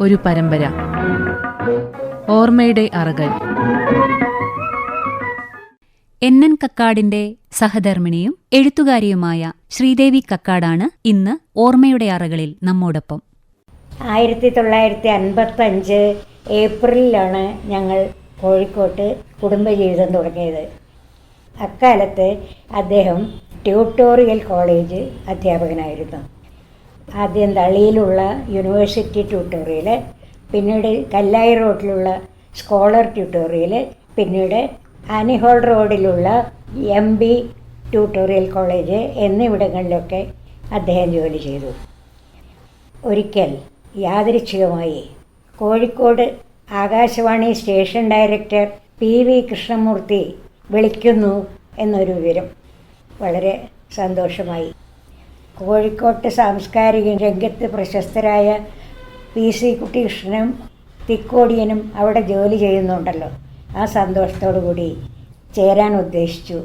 ഒരു പരമ്പര. ഓർമ്മയുടെ അറകൾ. എൻ എൻ കക്കാടിന്റെ സഹധർമ്മിണിയും എഴുത്തുകാരിയുമായ ശ്രീദേവി കക്കാടാണ് ഇന്ന് ഓർമ്മയുടെ അറകളിൽ നമ്മോടൊപ്പം. ആയിരത്തി തൊള്ളായിരത്തി അൻപത്തഞ്ച് ഏപ്രിലിലാണ് ഞങ്ങൾ കോഴിക്കോട്ട് കുടുംബജീവിതം തുടങ്ങിയത്. അക്കാലത്ത് അദ്ദേഹം ട്യൂട്ടോറിയൽ കോളേജ് അധ്യാപകനായിരുന്നു. ആദ്യം തളിയിലുള്ള യൂണിവേഴ്സിറ്റി ട്യൂട്ടോറിയൽ പിന്നീട് കല്ലായി റോഡിലുള്ള സ്കോളർ ട്യൂട്ടോറിയൽ പിന്നീട് ആനിഹോൾ റോഡിലുള്ള എം ബി ട്യൂട്ടോറിയൽ കോളേജ് എന്നിവിടങ്ങളിലൊക്കെ അദ്ദേഹം ജോലി ചെയ്തു. ഒരിക്കൽ യാദൃച്ഛികമായി Kozhikode Akashvani station director P V Krishnamurthy വിളിക്കുന്നു എന്നൊരു വിവരം വളരെ സന്തോഷമായി കോഴിക്കോട്ട് സാംസ്കാരിക രംഗത്ത് പ്രശസ്തരായ പി സി കുട്ടികൃഷ്ണനും തിക്കോടിയനും അവിടെ ജോലി ചെയ്യുന്നുണ്ടല്ലോ. ആ സന്തോഷത്തോടു കൂടി ചേരാൻ ഉദ്ദേശിച്ചു.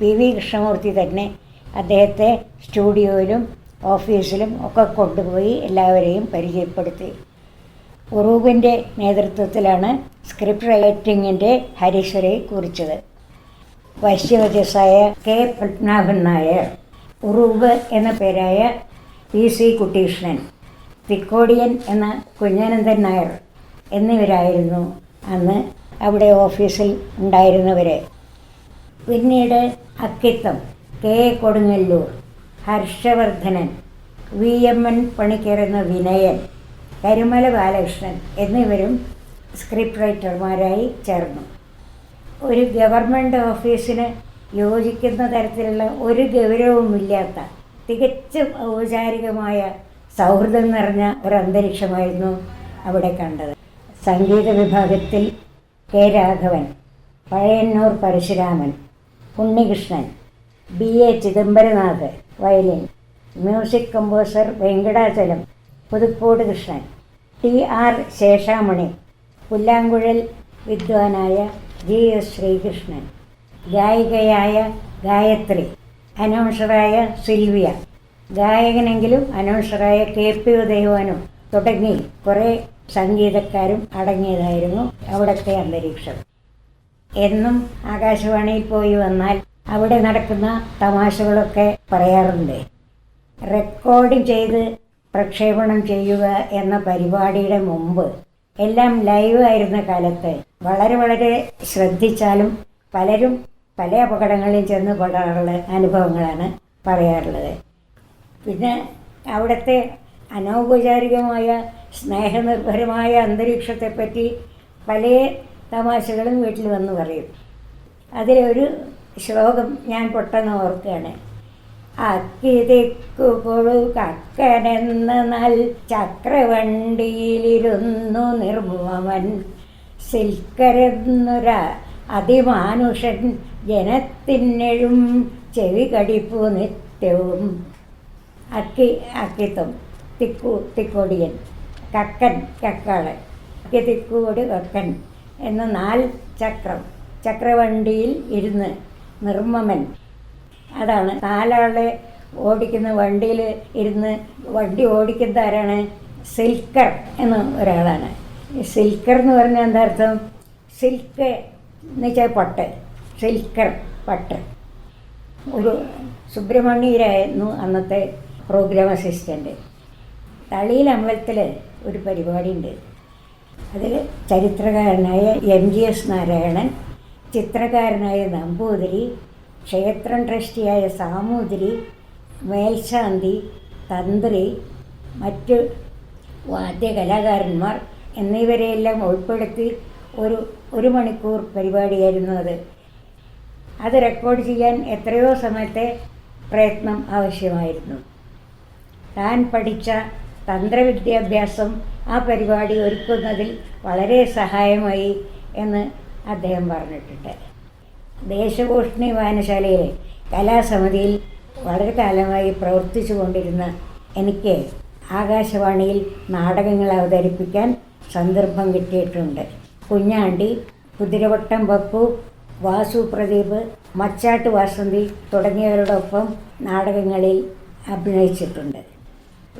പി വി കൃഷ്ണമൂർത്തി തന്നെ അദ്ദേഹത്തെ സ്റ്റുഡിയോയിലും ഓഫീസിലും ഒക്കെ കൊണ്ടുപോയി എല്ലാവരെയും പരിചയപ്പെടുത്തി. ഉറൂബിന്റെ നേതൃത്വത്തിലാണ് സ്ക്രിപ്റ്റ് റൈറ്റിങ്ങിന്റെ ഹരീശ്വരയെ കുറിച്ചത്. വൈശ്യവജസായ കെ പത്മനാഭൻ നായർ. ഉറൂബ് എന്ന പേരായ പി സി കുട്ടീഷ്ണൻ തിക്കോടിയൻ എന്ന കുഞ്ഞാനന്ദൻ നായർ എന്നിവരായിരുന്നു അന്ന് അവിടെ ഓഫീസിൽ ഉണ്ടായിരുന്നവരെ. പിന്നീട് Akkitham K Kodungallur Harshavardhanan V M N പണിക്കേറുന്ന Vinayan Karumala Balakrishnan എന്നിവരും സ്ക്രിപ്റ്റ് റൈറ്റർമാരായി ചേർന്നു. ഒരു ഗവൺമെന്റ് ഓഫീസിന് യോജിക്കുന്ന തരത്തിലുള്ള ഒരു ഗൗരവമില്ലാത്ത തികച്ചും ഔപചാരികമായ സൗഹൃദം നിറഞ്ഞ ഒരു അന്തരീക്ഷമായിരുന്നു അവിടെ കണ്ടത്. സംഗീത വിഭാഗത്തിൽ K Raghavan Pazhayannur Parasuraman Unnikrishnan B A Chidambaranath violin music composer Venkatachalam Pudukkode Krishnan T R Seshamani പുല്ലാങ്കുഴൽ വിദ്വാനായ ജി എസ് ശ്രീകൃഷ്ണൻ. ഗായികയായ ഗായത്രി അനൗൺസറായ സിൽവിയ. ഗായകനെങ്കിലും അനൗൺസറായ കെ. പി. ഉദയവാനും തുടങ്ങി കുറേ സംഗീതക്കാരും അടങ്ങിയതായിരുന്നു അവിടുത്തെ അന്തരീക്ഷം. എന്നും ആകാശവാണിയിൽ പോയി വന്നാൽ അവിടെ നടക്കുന്ന തമാശകളൊക്കെ പറയാറുണ്ട്. റെക്കോർഡിംഗ് ചെയ്ത് പ്രക്ഷേപണം ചെയ്യുക എന്ന പരിപാടിയുടെ മുമ്പ് എല്ലാം ലൈവ് ആയിരുന്ന കാലത്ത് വളരെ വളരെ ശ്രദ്ധിച്ചാലും പലരും പല അപകടങ്ങളിലും ചെന്ന് പെടാറുള്ള അനുഭവങ്ങളാണ് പറയാറുള്ളത്. പിന്നെ അവിടുത്തെ അനൗപചാരികമായ സ്നേഹനിർഭരമായ അന്തരീക്ഷത്തെപ്പറ്റി പല തമാശകളും വീട്ടിൽ വന്ന് പറയും. അതിലൊരു ശ്ലോകം ഞാൻ പെട്ടെന്ന് ഓർക്കുകയാണ്. അക്കിതിക്കു കൊഴു കക്കനെന്ന നൽ ചക്രവണ്ടിയിലിരുന്നു നിർമ്മമൻ. സിൽക്കരെന്നൊര അതിമാനുഷൻ ജനത്തിനെഴും ചെവി കടിപ്പു നിത്യവും. അക്കി അക്കിത്തും തിക്കു തിക്കോടിയൻ കക്കൻ കക്കാൾ അക്കി തിക്കോട് കക്കൻ എന്ന നാല് ചക്രം. ചക്രവണ്ടിയിൽ ഇരുന്ന് നിർമ്മമൻ. അതാണ് നാലാളെ ഓടിക്കുന്ന വണ്ടിയിൽ ഇരുന്ന് വണ്ടി ഓടിക്കുന്ന ആരാണ് സിൽക്കർ എന്ന ഒരാളാണ്. സിൽക്കർ എന്ന് പറഞ്ഞാൽ എന്താ അർത്ഥം? സിൽക്ക് എന്ന് വെച്ചാൽ പട്ട് സിൽക്കർ പട്ട് ഒരു സുബ്രഹ്മണ്യരായിരുന്നു അന്നത്തെ പ്രോഗ്രാം അസിസ്റ്റന്റ് തളിയിൽ അമ്പലത്തിൽ ഒരു പരിപാടിയുണ്ട്. അതിൽ ചരിത്രകാരനായ എം ജി എസ് നാരായണൻ ചിത്രകാരനായ നമ്പൂതിരി ക്ഷേത്രം ട്രസ്റ്റിയായ സാമൂതിരി മേൽശാന്തി തന്ത്രി മറ്റ് വാദ്യ കലാകാരന്മാർ എന്നിവരെയെല്ലാം ഉൾപ്പെടുത്തി ഒരു ഒരു മണിക്കൂർ പരിപാടിയായിരുന്നു അത്. അത് റെക്കോർഡ് ചെയ്യാൻ എത്രയോ സമയത്തെ പ്രയത്നം ആവശ്യമായിരുന്നു. താൻ പഠിച്ച തന്ത്രവിദ്യാഭ്യാസം ആ പരിപാടി ഒരുക്കുന്നതിൽ വളരെ സഹായമായി എന്ന് അദ്ദേഹം പറഞ്ഞിട്ടുണ്ട്. ദേശഭൂഷണി വായനശാലയിലെ കലാസമിതിയിൽ വളരെ കാലമായി പ്രവർത്തിച്ചു കൊണ്ടിരുന്ന എനിക്ക് ആകാശവാണിയിൽ നാടകങ്ങൾ അവതരിപ്പിക്കാൻ സന്ദർഭം കിട്ടിയിട്ടുണ്ട്. കുഞ്ഞാണ്ടി കുതിരവട്ടം പപ്പു വാസു പ്രദീപ് മച്ചാട്ട് വാസന്തി തുടങ്ങിയവരോടൊപ്പം നാടകങ്ങളിൽ അഭിനയിച്ചിട്ടുണ്ട്.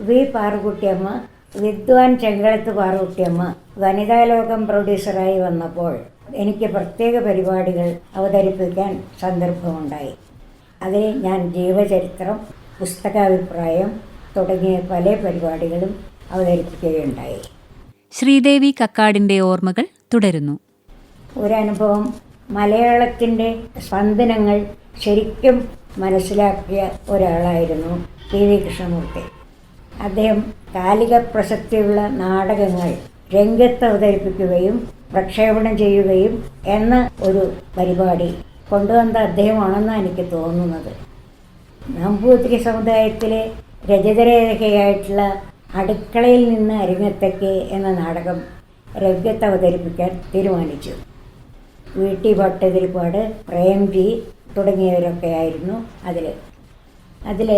വി പാറുകുട്ടിയമ്മ വിദ്വാൻ ചെങ്കളത്ത് പാറുകുട്ടിയമ്മ വനിതാ ലോകം പ്രൊഡ്യൂസറായി വന്നപ്പോൾ എനിക്ക് പ്രത്യേക പരിപാടികൾ അവതരിപ്പിക്കാൻ സന്ദർഭമുണ്ടായി. അതിൽ ഞാൻ ജീവചരിത്രം പുസ്തകാഭിപ്രായം തുടങ്ങിയ പല പരിപാടികളും അവതരിപ്പിക്കുകയുണ്ടായി. ശ്രീദേവി കക്കാടിന്റെ ഓർമ്മകൾ തുടരുന്നു. ഒരനുഭവം മലയാളത്തിന്റെ സ്പന്ദനങ്ങൾ ശരിക്കും മനസ്സിലാക്കിയ ഒരാളായിരുന്നു പി വി കൃഷ്ണമൂർത്തി. അദ്ദേഹം കാലിക പ്രസക്തിയുള്ള നാടകങ്ങൾ രംഗത്ത് അവതരിപ്പിക്കുകയും പ്രക്ഷേപണം ചെയ്യുകയും എന്ന ഒരു പരിപാടി കൊണ്ടുവന്ന അദ്ദേഹമാണെന്നാണ് എനിക്ക് തോന്നുന്നത്. നമ്പൂതിരി സമുദായത്തിലെ രചിതരേഖയായിട്ടുള്ള അടുക്കളയിൽ നിന്ന് അരങ്ങത്തേക്ക് എന്ന നാടകം രംഗത്ത് അവതരിപ്പിക്കാൻ തീരുമാനിച്ചു. വി ടി ഭട്ടതിരിപ്പാട് പ്രേംജി തുടങ്ങിയവരൊക്കെ ആയിരുന്നു അതിൽ അതിൽ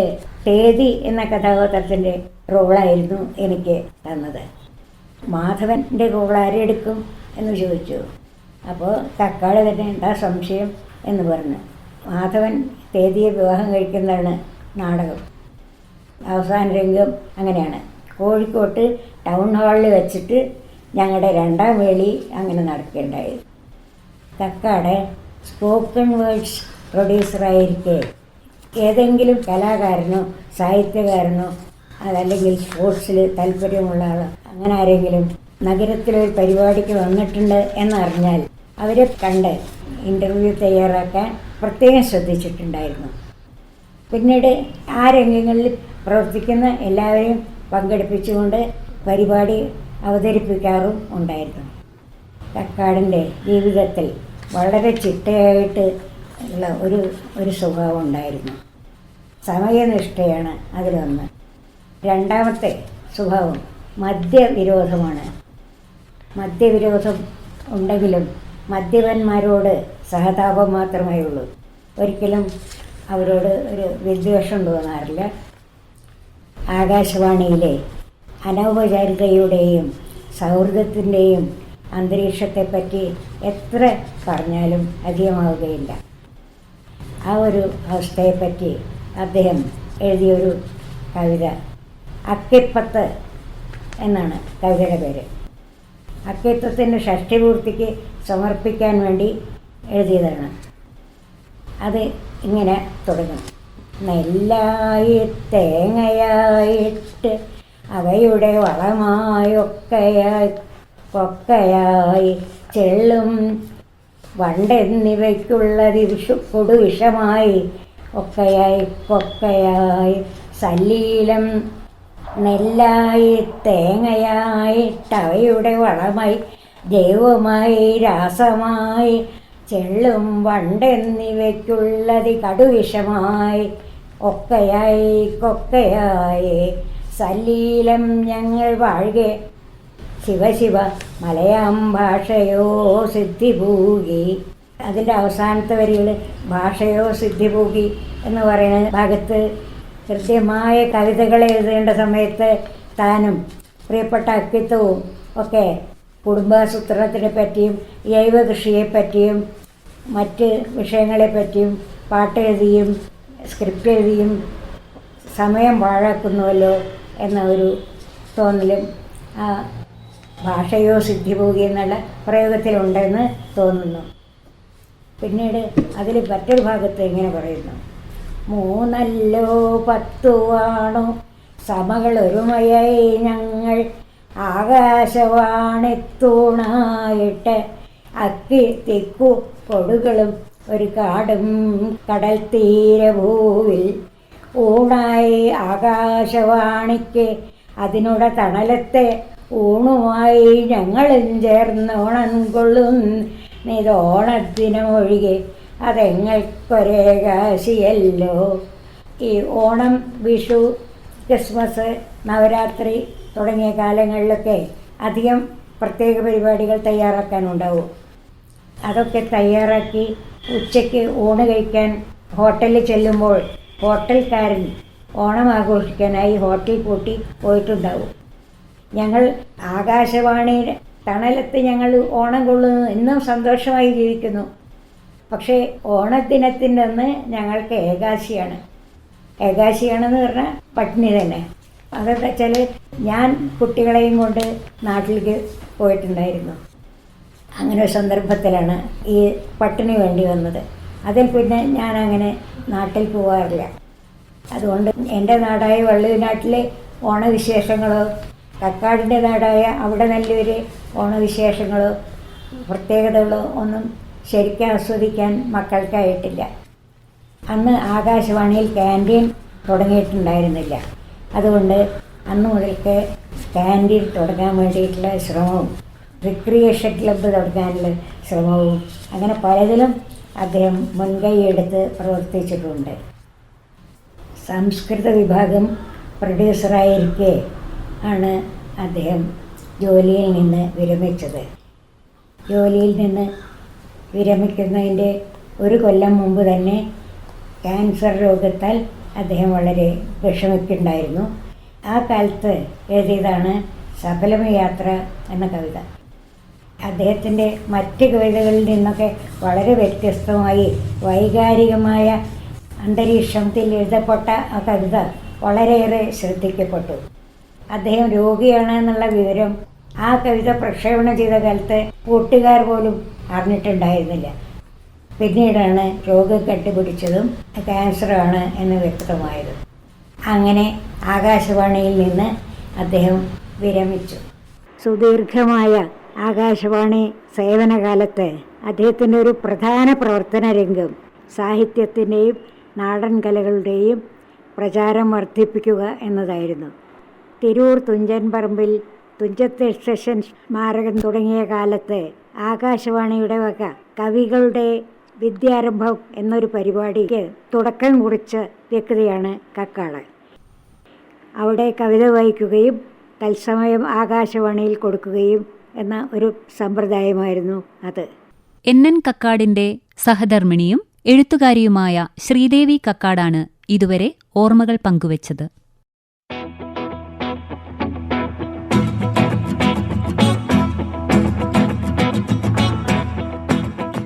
തേതി എന്ന കഥാപാത്രത്തിന്റെ റോളായിരുന്നു എനിക്ക് തന്നത്. മാധവന്റെ റോൾ ആരെടുക്കും എന്ന് ചോദിച്ചു. അപ്പോൾ തക്കാളി തന്നെ എന്താ സംശയം എന്ന് പറഞ്ഞു. മാധവൻ തേതിയെ വിവാഹം കഴിക്കുന്നതാണ് നാടകം. അവസാന രംഗം അങ്ങനെയാണ്. കോഴിക്കോട്ട് ടൗൺ ഹാളിൽ വെച്ചിട്ട് ഞങ്ങളുടെ രണ്ടാം വേളി അങ്ങനെ നടക്കുകയുണ്ടായി കക്കാട് സ്പോക്കൺ വേർഡ്സ് പ്രൊഡ്യൂസറായിരിക്കെ ഏതെങ്കിലും കലാകാരനോ സാഹിത്യകാരനോ അതല്ലെങ്കിൽ സ്പോർട്സിൽ താല്പര്യമുള്ള ആളോ അങ്ങനെ ആരെങ്കിലും നഗരത്തിലൊരു പരിപാടിക്ക് വന്നിട്ടുണ്ട് എന്നറിഞ്ഞാൽ അവരെ കണ്ട് ഇന്റർവ്യൂ തയ്യാറാക്കാൻ പ്രത്യേകം ശ്രദ്ധിച്ചിട്ടുണ്ടായിരുന്നു. പിന്നീട് ആ രംഗങ്ങളിൽ പ്രവർത്തിക്കുന്ന എല്ലാവരെയും പങ്കെടുപ്പിച്ചുകൊണ്ട് പരിപാടി അവതരിപ്പിക്കാറും ഉണ്ടായിരുന്നു. കക്കാടിന്റെ ജീവിതത്തിൽ വളരെ ചിട്ടയായിട്ട് ഉള്ള ഒരു ഒരു സ്വഭാവം ഉണ്ടായിരുന്നു. സമയനിഷ്ഠയാണ് അതിലൊന്ന് രണ്ടാമത്തെ സ്വഭാവം മദ്യവിരോധമാണ്. മദ്യവിരോധം ഉണ്ടെങ്കിലും മദ്യപന്മാരോട് സഹതാപം മാത്രമേ ഉള്ളൂ. ഒരിക്കലും അവരോട് ഒരു വിദ്വേഷം തോന്നാറില്ല. ആകാശവാണിയിലെ അനൗപചാരികയുടെയും സൗഹൃദത്തിന്റെയും അന്തരീക്ഷത്തെപ്പറ്റി എത്ര പറഞ്ഞാലും അധികമാവുകയില്ല. ആ ഒരു അവസ്ഥയെപ്പറ്റി അദ്ദേഹം എഴുതിയൊരു കവിത അക്കിപ്പത്ത് എന്നാണ് കവിതയുടെ പേര്. അക്കിത്വത്തിന്റെ ഷഷ്ടിപൂർത്തിക്ക് സമർപ്പിക്കാൻ വേണ്ടി എഴുതിയതാണ്. അത് ഇങ്ങനെ തുടങ്ങും. നെല്ലായി തേങ്ങയായിട്ട് അവയുടെ വളമായൊക്കെയായി കൊക്കയായി ചെള്ളും വണ്ടെന്നിവയ്ക്കുള്ളതി വിഷു കൊടുവിഷമായി ഒക്കെയായി കൊക്കയായി സല്ലീലം നെല്ലായി തേങ്ങയായി ടവയുടെ വളമായി ജൈവമായി രാസമായി ചെള്ളും വണ്ടെന്നിവയ്ക്കുള്ളതി കടുവിഷമായി ഒക്കെയായി കൊക്കയായി സല്ലീലം ഞങ്ങൾ വാഴുകെ ശിവശിവ മലയാം ഭാഷയോ സിദ്ധിഭൂകി. അതിന്റെ അവസാനത്തെ വരികൾ ഭാഷയോ സിദ്ധിഭൂകി എന്ന് പറയുന്ന ഭാഗത്ത് കൃത്യമായ കവിതകൾ എഴുതേണ്ട സമയത്ത് താനും പ്രിയപ്പെട്ട അക്കിത്വവും ഒക്കെ കുടുംബാസൂത്രണത്തിനെ പറ്റിയും ജൈവ കൃഷിയെപ്പറ്റിയും മറ്റ് വിഷയങ്ങളെപ്പറ്റിയും പാട്ടെഴുതിയും സ്ക്രിപ്റ്റ് എഴുതിയും സമയം പാഴാക്കുന്നുവല്ലോ എന്ന ഒരു തോന്നലും ആ ഭാഷയോ സിദ്ധിഭൂതി എന്നുള്ള പ്രയോഗത്തിലുണ്ടെന്ന് തോന്നുന്നു. പിന്നീട് അതിൽ മറ്റൊരു ഭാഗത്ത് ഇങ്ങനെ പറയുന്നു? മൂന്നല്ലോ പത്തുവാണോ സമകൾ ഒരുമയായി ഞങ്ങൾ ആകാശവാണിത്തൂണായിട്ട് അക്കി തിക്കു കൊടുകളും ഒരു കാടും കടൽ തീരഭൂവിൽ ഊണായി ആകാശവാണിക്ക് അതിനുടെ തണലത്തെ ഊണുമായി ഞങ്ങളും ചേർന്ന് ഓണം കൊള്ളും. നിതോണത്തിനൊഴികെ അതെങ്ങൾക്കൊരേ കാശിയല്ലോ? ഈ ഓണം വിഷു ക്രിസ്മസ് നവരാത്രി തുടങ്ങിയ കാലങ്ങളിലൊക്കെ അധികം പ്രത്യേക പരിപാടികൾ തയ്യാറാക്കാനുണ്ടാവും. അതൊക്കെ തയ്യാറാക്കി ഉച്ചയ്ക്ക് ഊണ് കഴിക്കാൻ ഹോട്ടലിൽ ചെല്ലുമ്പോൾ ഹോട്ടൽക്കാരൻ ഓണം ആഘോഷിക്കാനായി ഹോട്ടൽ പൂട്ടി പോയിട്ടുണ്ടാവും. ഞങ്ങൾ ആകാശവാണി തണലത്ത് ഞങ്ങൾ ഓണം കൊള്ളുന്നു എന്നും സന്തോഷമായി ജീവിക്കുന്നു. പക്ഷേ ഓണദിനത്തിന്റെ അന്ന് ഞങ്ങൾക്ക് ഏകാശിയാണ്. ഏകാശിയാണെന്ന് പറഞ്ഞാൽ പട്ടിണി തന്നെ. അതെന്താ വെച്ചാൽ ഞാൻ കുട്ടികളെയും കൊണ്ട് നാട്ടിലേക്ക് പോയിട്ടുണ്ടായിരുന്നു. അങ്ങനെ ഒരു സന്ദർഭത്തിലാണ് ഈ പട്ടിണി വേണ്ടി വന്നത്. അതിൽ പിന്നെ ഞാൻ അങ്ങനെ നാട്ടിൽ പോകാറില്ല അതുകൊണ്ട് എന്റെ നാടായ വള്ളുവനാട്ടിലെ ഓണവിശേഷങ്ങളോ കക്കാടിന്റെ നാടായ അവിടെ നല്ലൊരു ഓണവിശേഷങ്ങളോ പ്രത്യേകതകളോ ഒന്നും ശരിക്കും ആസ്വദിക്കാൻ മക്കൾക്കായിട്ടില്ല. അന്ന് ആകാശവാണിയിൽ ക്യാന്റീൻ തുടങ്ങിയിട്ടുണ്ടായിരുന്നില്ല. അതുകൊണ്ട് അന്ന് മുതൽക്ക് ക്യാന്റീൻ തുടങ്ങാൻ വേണ്ടിയിട്ടുള്ള ശ്രമവും റിക്രിയേഷൻ ക്ലബ്ബ് തുടങ്ങാനുള്ള ശ്രമവും അങ്ങനെ പലതിലും അദ്ദേഹം മുൻകൈയെടുത്ത് പ്രവർത്തിച്ചിട്ടുണ്ട്. സംസ്കൃത വിഭാഗം പ്രൊഡ്യൂസറായിരിക്കെ ആണ് അദ്ദേഹം ജോലിയിൽ നിന്ന് വിരമിച്ചത്. ജോലിയിൽ നിന്ന് വിരമിക്കുന്നതിന്റെ ഒരു കൊല്ലം മുമ്പ് തന്നെ ക്യാൻസർ രോഗത്താൽ അദ്ദേഹം വളരെ വിഷമിക്കുണ്ടായിരുന്നു ആ കാലത്ത് എഴുതിയതാണ് സഫലമ യാത്ര എന്ന കവിത. അദ്ദേഹത്തിന്റെ മറ്റ് കവിതകളിൽ നിന്നൊക്കെ വളരെ വ്യത്യസ്തമായി വൈകാരികമായ അന്തരീക്ഷത്തിൽ എഴുതപ്പെട്ട ആ കവിത വളരെയേറെ ശ്രദ്ധിക്കപ്പെട്ടു. അദ്ദേഹം രോഗിയാണ് എന്നുള്ള വിവരം ആ കവിത പ്രക്ഷേപണം ചെയ്ത കാലത്ത് കൂട്ടുകാർ പോലും അറിഞ്ഞിട്ടുണ്ടായിരുന്നില്ല. പിന്നീടാണ് രോഗം കണ്ടുപിടിച്ചതും ക്യാൻസറാണ് എന്ന് വ്യക്തമായത്. അങ്ങനെ ആകാശവാണിയിൽ നിന്ന് അദ്ദേഹം വിരമിച്ചു. സുദീർഘമായ ആകാശവാണി സേവനകാലത്ത് അദ്ദേഹത്തിന്റെ ഒരു പ്രധാന പ്രവർത്തന രംഗം സാഹിത്യത്തിന്റെയും നാടൻ കലകളുടെയും പ്രചാരം വർദ്ധിപ്പിക്കുക എന്നതായിരുന്നു. തിരൂർ തുഞ്ചൻ പറമ്പിൽ തുഞ്ചത്ത് സെഷൻ സ്മാരകം തുടങ്ങിയ കാലത്ത് ആകാശവാണിയുടെ വക കവികളുടെ വിദ്യാരംഭം എന്നൊരു പരിപാടിക്ക് തുടക്കം കുറിച്ച വ്യക്തിയാണ് കക്കാൾ അവിടെ കവിത വായിക്കുകയും തത്സമയം ആകാശവാണിയിൽ കൊടുക്കുകയും എന്ന ഒരു സമ്പ്രദായമായിരുന്നു അത്. എൻ. എൻ. കക്കാടിന്റെ സഹധർമ്മിണിയും എഴുത്തുകാരിയുമായ ശ്രീദേവി കക്കാടാണ് ഇതുവരെ ഓർമ്മകൾ പങ്കുവച്ചത്.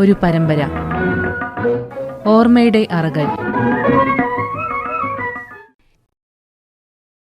ഒരു പരമ്പര. ഓർമ്മയുടെ അറകൾ.